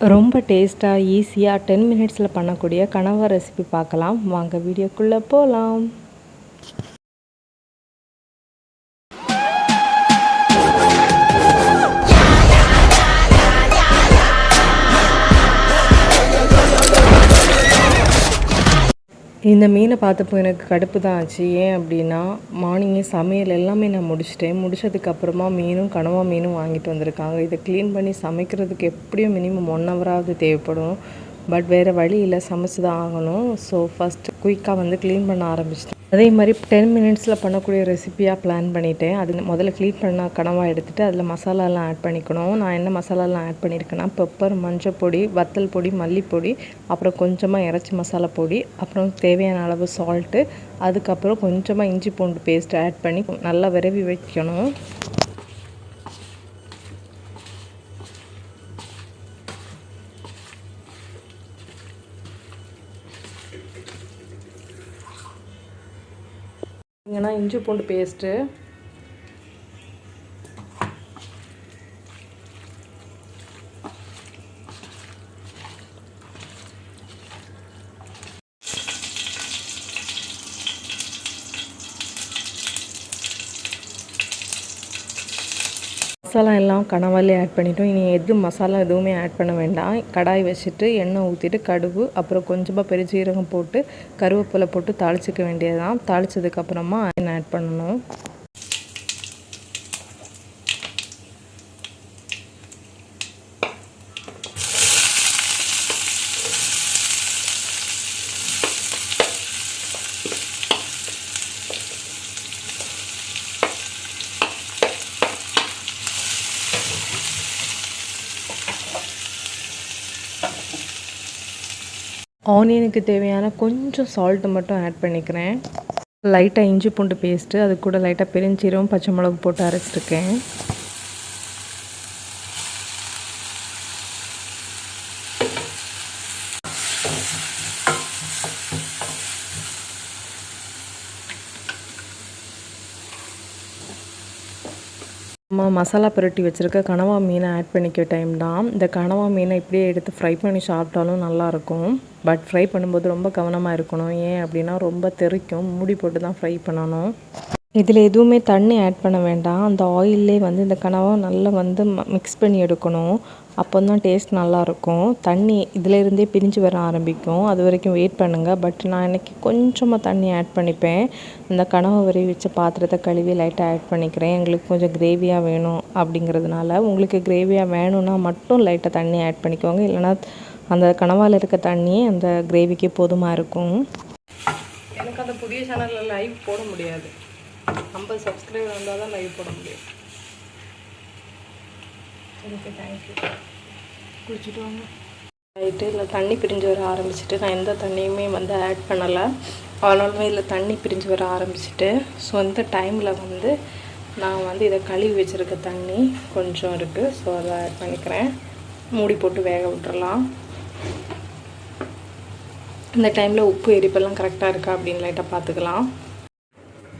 ரொம்ப டேஸ்ட்டாக ஈஸியாக டென் மினிட்ஸில் பண்ணக்கூடிய கனவா ரெசிபி பார்க்கலாம். வாங்க வீடியோக்குள்ளே போகலாம் இந்த மீனை பார்த்தப்போ எனக்கு கடுப்பு தான் ஆச்சு. ஏன் அப்படின்னா மார்னிங்கே சமையல் எல்லாமே நான் முடிச்சிட்டேன். முடிச்சதுக்கப்புறமா மீனும் கனவா மீனும் வாங்கிட்டு வந்திருக்காங்க. இதை க்ளீன் பண்ணி சமைக்கிறதுக்கு எப்படியும் மினிமம் ஒன் ஹவராவது தேவைப்படும். பட் வேறு வழி இல்லை சமைச்சு தான் ஆகணும். ஸோ ஃபஸ்ட்டு குயிக்காக வந்து க்ளீன் பண்ண ஆரம்பிச்சிட்டேன். அதே மாதிரி டென் மினிட்ஸில் பண்ணக்கூடிய ரெசிப்பியாக பிளான் பண்ணிவிட்டேன் அது முதல்ல க்ளீன் பண்ண கனவாக எடுத்துகிட்டு அதில் மசாலாலாம் ஆட் பண்ணிக்கணும். நான் என்ன மசாலாலாம் ஆட் பண்ணியிருக்கேன்னா பெப்பர் மஞ்சள் பொடி வத்தல் பொடி மல்லிப்பொடி அப்புறம் கொஞ்சமாக இறச்சி மசாலா பொடி அப்புறம் தேவையான அளவு சால்ட்டு அதுக்கப்புறம் கொஞ்சமாக இஞ்சி பூண்டு பேஸ்ட் ஆட் பண்ணி நல்லா விரவி வைக்கணும். பார்த்தீங்கன்னா இஞ்சி பூண்டு பேஸ்ட்டு மசாலா எல்லாம் கனவாலே ஆட் பண்ணிட்டோம். இனி எது மசாலா எதுவுமே ஆட் பண்ண வேண்டாம். கடாய் வச்சுட்டு எண்ணெய் ஊற்றிட்டு கடுகு அப்புறம் கொஞ்சமாக பெருஞ்சீரகம் போட்டு கருவேப்பிலை போட்டு தாளிச்சிக்க வேண்டியது தான் தாளித்ததுக்கப்புறமா ஆட் பண்ணணும். ஆனியனுக்கு தேவையான கொஞ்சம் சால்ட்டு மட்டும் ஆட் பண்ணிக்கிறேன். லைட்டாக இஞ்சி பூண்டு பேஸ்ட்டு அது கூட லைட்டாக பெருஞ்சீரகம் பச்சை மிளகு போட்டு அரைச்சிருக்கேன். நம்ம மசாலா புரட்டி வச்சுருக்க கனவா மீனை ஆட் பண்ணிக்க டைம் தான். இந்த கனவா மீனை இப்படியே எடுத்து ஃப்ரை பண்ணி சாப்பிட்டாலும் நல்லாயிருக்கும் பட் ஃப்ரை பண்ணும்போது ரொம்ப கவனமாக இருக்கணும். ஏன் அப்படின்னா ரொம்ப தெறிக்கும் மூடி போட்டு தான் ஃப்ரை பண்ணணும். இதில் எதுவுமே தண்ணி ஆட் பண்ண வேண்டாம். அந்த ஆயிலே வந்து இந்த கனவை நல்லா வந்து மிக்ஸ் பண்ணி எடுக்கணும். அப்போ தான் டேஸ்ட் நல்லாயிருக்கும். தண்ணி இதிலேருந்தே பிரிஞ்சு வர ஆரம்பிக்கும். அது வரைக்கும் வெயிட் பண்ணுங்கள் பட் நான் இன்றைக்கி கொஞ்சமாக தண்ணி ஆட் பண்ணிப்பேன். இந்த கனவை வரை வச்ச பாத்திரத்தை கழுவி லைட்டாக ஆட் பண்ணிக்கிறேன். எங்களுக்கு கொஞ்சம் கிரேவியாக வேணும் அப்படிங்கிறதுனால உங்களுக்கு கிரேவியாக வேணும்னா மட்டும் லைட்டாக தண்ணி ஆட் பண்ணிக்கோங்க. இல்லைனா அந்த கனவால் இருக்க தண்ணி அந்த கிரேவிக்கு போதுமாக இருக்கும். எனக்கு அந்த புதிய சேனலில் லைவ் போட முடியாது. ஐம்பது சப்ஸ்கிரைபர் வந்தால் தான் லைவ் போட முடியும். ஓகே தேங்க்யூ குளிச்சுட்டு வாங்க. ரைட்டு இல்லை தண்ணி பிரிஞ்சு வர ஆரம்பிச்சிட்டு நான் எந்த தண்ணியுமே வந்து ஆட் பண்ணலை. ஆனாலுமே இதில் தண்ணி பிரிஞ்சு வர ஆரம்பிச்சிட்டு ஸோ இந்த டைமில் வந்து நான் வந்து இதை கழுவி வச்சுருக்க தண்ணி கொஞ்சம் இருக்குது ஸோ அதை ஆட் பண்ணிக்கிறேன். மூடி போட்டு வேக விட்டுறலாம். இந்த டைமில் உப்பு எரிப்பெல்லாம் கரெக்டாக இருக்கா அப்படின்னு லைட்டாக பார்த்துக்கலாம்.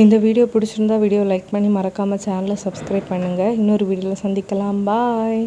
இந்த வீடியோ பிடிச்சிருந்தா வீடியோ லைக் பண்ணி மறக்காமல் சேனலை சப்ஸ்கிரைப் பண்ணுங்கள் இன்னொரு வீடியோவில் சந்திக்கலாம். பாய்